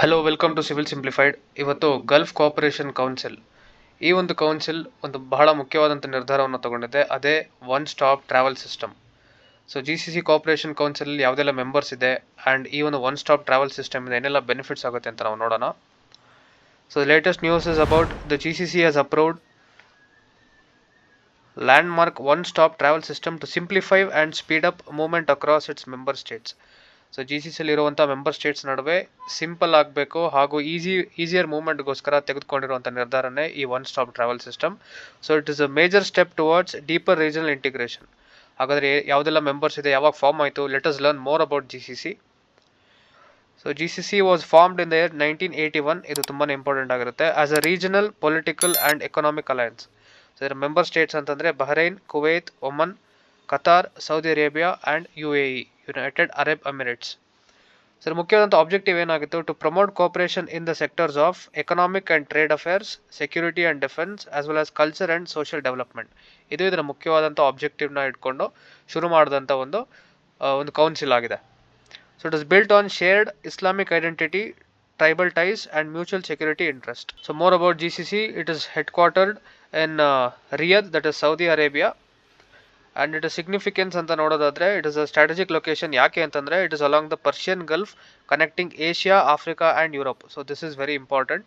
Hello welcome to Civil Simplified ಇವತ್ತು Gulf cooperation council ಈ ಒಂದು ಕೌನ್ಸಿಲ್ ಒಂದು ಬಹಳ ಮುಖ್ಯವಾದಂಥ ನಿರ್ಧಾರವನ್ನು ತಗೊಂಡಿದೆ. ಅದೇ one stop travel system so G C C cooperation council ಯಾವುದೆಲ್ಲ ಮೆಂಬರ್ಸ್ ಇದೆ ಆ್ಯಂಡ್ ಈ ಒಂದು ಒನ್ ಸ್ಟಾಪ್ ಟ್ರಾವೆಲ್ ಸಿಸ್ಟಮ್ ಇಂದ ಏನೆಲ್ಲ ಬೆನಿಫಿಟ್ಸ್ ಆಗುತ್ತೆ ಅಂತ ನಾವು ನೋಡೋಣ. So latest news is about the G C C has approved landmark one stop travel system to simplify and speed up movement across its member states so G C ಸಿಲಿ ಇರುವಂಥ member states ನಡುವೆ simple ಆಗಬೇಕು ಹಾಗೂ easy easier ಮೂವ್ಮೆಂಟ್ಗೋಸ್ಕರ ತೆಗೆದುಕೊಂಡಿರುವಂಥ ನಿರ್ಧಾರನೇ ಈ one stop travel system so it is a major step towards deeper regional integration ಹಾಗಾದರೆ ಯಾವುದೆಲ್ಲ ಮೆಂಬರ್ಸ್ ಇದೆ, ಯಾವಾಗ ಫಾರ್ಮ್ ಆಯಿತು let us learn more about G C C so G C C was formed in the year nineteen eighty one ಇದು ತುಂಬಾ important ಆಗಿರುತ್ತೆ. As a regional political and economic alliance so ಇದರ member states ಅಂತಂದರೆ Bahrain Kuwait Oman Qatar Saudi Arabia and U A E United Arab Emirates sir ಮುಖ್ಯವಾದಂಥ objective ಏನಾಗಿತ್ತು? To promote cooperation in the sectors of economic and trade affairs security and defence as well as culture and social development ಇದು ಇದರ ಮುಖ್ಯವಾದಂಥ ಆಬ್ಜೆಕ್ಟಿವ್ನ ಇಟ್ಕೊಂಡು ಶುರು ಮಾಡಿದಂಥ ಒಂದು ಒಂದು ಕೌನ್ಸಿಲ್ ಆಗಿದೆ. So it is built on shared Islamic identity tribal ties and mutual security interest so more about G C C it is headquartered in Riyadh that is Saudi Arabia and it is significance ಅಂತ ನೋಡೋದಾದ್ರೆ it is a strategic location ಯಾಕೆ ಅಂತಂದರೆ it is along the Persian Gulf connecting Asia Africa and Europe so this is very important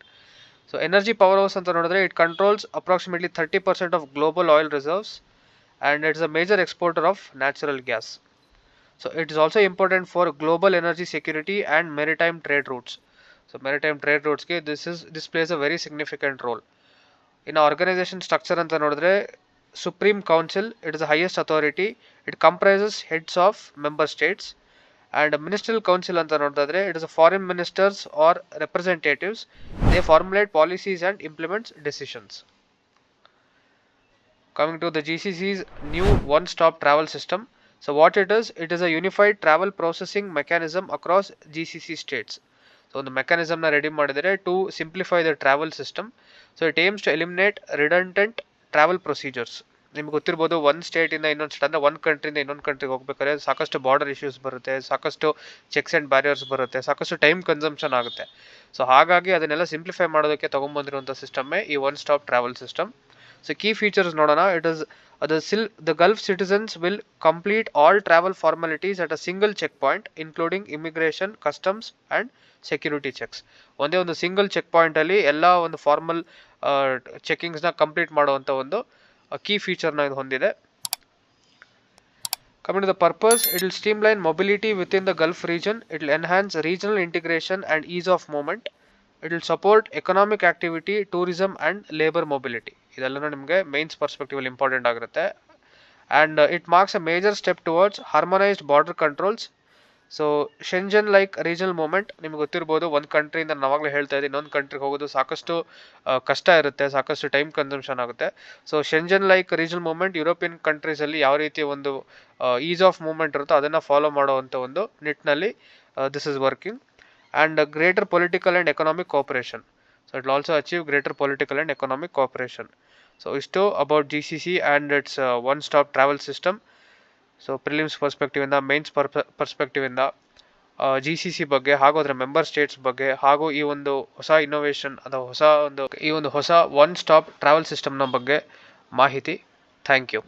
so energy powerhouse ಅಂತ ನೋಡಿದ್ರೆ it controls approximately thirty percent of global oil reserves and it's a major exporter of natural gas so it is also important for global energy security and maritime trade routes so maritime trade ರೂಟ್ಸ್ಗೆ this is this place a very significant role ಇನ್ನು organisation structure ಅಂತ ನೋಡಿದ್ರೆ supreme council it is the highest authority it comprises heads of member states and ministerial council ಅಂತ ನೋಡಿದ್ರೆ it is a foreign ministers are representatives they formulate policies and implements decisions coming to the GCC's new one stop travel system. So, what it is, it is a unified travel processing mechanism across GCC states. So ಒಂದು ಮೆಕ್ಯಾನಿಸಮ್ನ ready ಮಾಡಿದರೆ to simplify the travel system so it aims to eliminate redundant travel procedures ನಿಮ್ಗೆ ಗೊತ್ತಿರ್ಬೋದು ಒಂದು ಸ್ಟೇಟಿಂದ ಇನ್ನೊಂದು state ಅಂದರೆ ಒಂದು ಕಂಟ್ರಿಯಿಂದ ಇನ್ನೊಂದು ಕಂಟ್ರಿಗೆ ಹೋಗ್ಬೇಕಾದ್ರೆ ಸಾಕಷ್ಟು ಬಾರ್ಡರ್ ಇಶ್ಯೂಸ್ ಬರುತ್ತೆ, ಸಾಕಷ್ಟು ಚೆಕ್ಸ್ ಆ್ಯಂಡ್ ಬ್ಯಾರಿಯರ್ಸ್ ಬರುತ್ತೆ, ಸಾಕಷ್ಟು ಟೈಮ್ ಕನ್ಸಂಪ್ಷನ್ ಆಗುತ್ತೆ. ಸೊ ಹಾಗಾಗಿ ಅದನ್ನೆಲ್ಲ ಸಿಂಪ್ಲಿಫೈ ಮಾಡೋದಕ್ಕೆ ತೊಗೊಂಬಂದಿರುವಂಥ ಸಿಸ್ಟಮ್ಮೇ ಈ one stop travel system so key features ನೋಡೋಣ. It is the sill the Gulf citizens will complete all travel formalities at a single checkpoint including immigration customs and security checks ಒಂದೇ ಒಂದು ಸಿಂಗಲ್ ಚೆಕ್ ಪಾಯಿಂಟಲ್ಲಿ ಎಲ್ಲ ಒಂದು formal ಚೆಕಿಂಗ್ಸ್ನ complete ಮಾಡುವಂಥ ಒಂದು key ಫೀಚರ್ನ ಇದು ಹೊಂದಿದೆ Coming to the purpose, it will streamline mobility within the Gulf region. It will enhance regional integration and ease of movement. It will support economic activity, tourism and labor mobility. ಇದೆಲ್ಲನೂ ನಿಮಗೆ mains perspective important ಆಗಿರುತ್ತೆ and it marks a major step towards harmonised border controls so Schengen like regional movement ನಿಮ್ಗೆ ಗೊತ್ತಿರ್ಬೋದು, ಒಂದು ಕಂಟ್ರಿಯಿಂದ ನಾವಾಗಲೇ ಹೇಳ್ತಾ ಇದ್ದೀವಿ ಇನ್ನೊಂದು ಕಂಟ್ರಿಗೆ ಹೋಗೋದು ಸಾಕಷ್ಟು ಕಷ್ಟ ಇರುತ್ತೆ, ಸಾಕಷ್ಟು ಟೈಮ್ ಕನ್ಸಂಪ್ಷನ್ ಆಗುತ್ತೆ. So Schengen like regional movement European ಕಂಟ್ರೀಸಲ್ಲಿ ಯಾವ ರೀತಿ ಒಂದು ಈಸ್ ಆಫ್ ಮೂಮೆಂಟ್ ಇರುತ್ತೋ ಅದನ್ನು ಫಾಲೋ ಮಾಡುವಂಥ ಒಂದು ನಿಟ್ಟಿನಲ್ಲಿ this is working and greater political and economic cooperation so it also achieve greater political and economic cooperation so ಇಷ್ಟು about G C C and it's one stop travel system so prelims ಪರ್ಸ್ಪೆಕ್ಟಿವಿಂದ mains ಪರ್ಸ್ಪೆಕ್ಟಿವಿಂದ G C C ಬಗ್ಗೆ, ಹಾಗೂ ಅದರ member States ಬಗ್ಗೆ, ಹಾಗೂ ಈ ಒಂದು ಹೊಸ ಇನ್ನೋವೇಷನ್ ಅಥವಾ ಹೊಸ ಒಂದು, ಈ ಒಂದು ಹೊಸ ಒನ್ ಸ್ಟಾಪ್ ಟ್ರಾವೆಲ್ ಸಿಸ್ಟಮ್ನ ಬಗ್ಗೆ ಮಾಹಿತಿ. Thank you